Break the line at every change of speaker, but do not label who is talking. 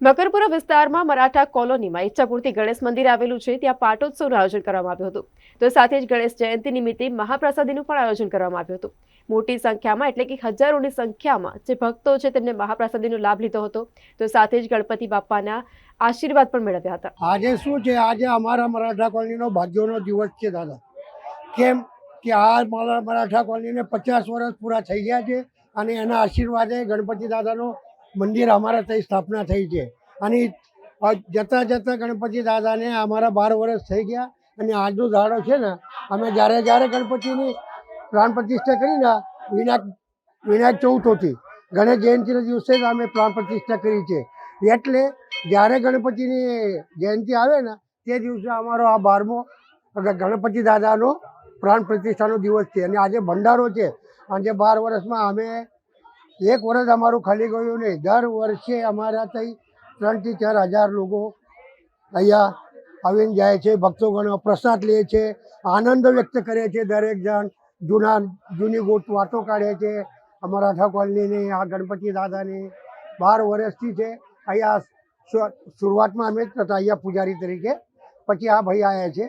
મકરપુરા વિસ્તારમાં મરાઠા કોલોનીમાં ઈચ્છાપૂર્તિ ગણેશ મંદિર આવેલું છે, ત્યાં પાટોત્સવનું આયોજન કરવામાં આવ્યું હતું. તો સાથે જ ગણેશ જયંતિ નિમિત્તે મહાપ્રસાદીનું પણ આયોજન કરવામાં આવ્યું હતું. મોટી સંખ્યામાં, એટલે કે હજારોની સંખ્યામાં, જે ભક્તો છે તેમને મહાપ્રસાદીનો લાભ લીધો હતો. તો સાથે જ ગણપતિ બાપાના આશીર્વાદ પણ મેળવ્યા હતા.
આજે શું છે? આજે અમારા મરાઠા કોલોનીનો ભાગ્યોનો દિવસ છે, દાદા. કેમ કે આ મારા મરાઠા કોલોનીને પચાસ વર્ષ પૂરા થઈ ગયા છે અને એના આશીર્વાદે ગણપતિ દાદાનો મંદિર અમારા ત્યાં સ્થાપના થઈ છે. અને જતાં જતાં ગણપતિ દાદાને અમારા બાર વર્ષ થઈ ગયા અને આજનો દાડો છે ને, અમે જ્યારે જ્યારે ગણપતિની પ્રાણ પ્રતિષ્ઠા કરીને વિનાયક વિનાયક ચૌથોથી ગણેશ જયંતિના દિવસે જ અમે પ્રાણ પ્રતિષ્ઠા કરી છે. એટલે જ્યારે ગણપતિની જયંતિ આવે ને, તે દિવસે અમારો આ બારમો ગણપતિ દાદાનો પ્રાણ પ્રતિષ્ઠાનો દિવસ છે. અને આજે ભંડારો છે. આજે બાર વર્ષમાં અમે એક વર્ષ અમારું ખાલી ગયું નહીં. દર વર્ષે અમારા ત્યાં ત્રણથી ચાર હજાર લોકો અહીંયા આવીને જાય છે ભક્તોગણો પ્રસાદ લે છે, આનંદ વ્યક્ત કરે છે દરેક જણ. જૂના, જૂની ગોટ વાતો કાઢે છે અમારા મરાઠા આ ગણપતિ દાદાની. બાર વર્ષથી છે. અહીંયા શરૂઆતમાં અમે જ હતા, અહીંયા પૂજારી તરીકે. પછી આ ભાઈ આવ્યા છે.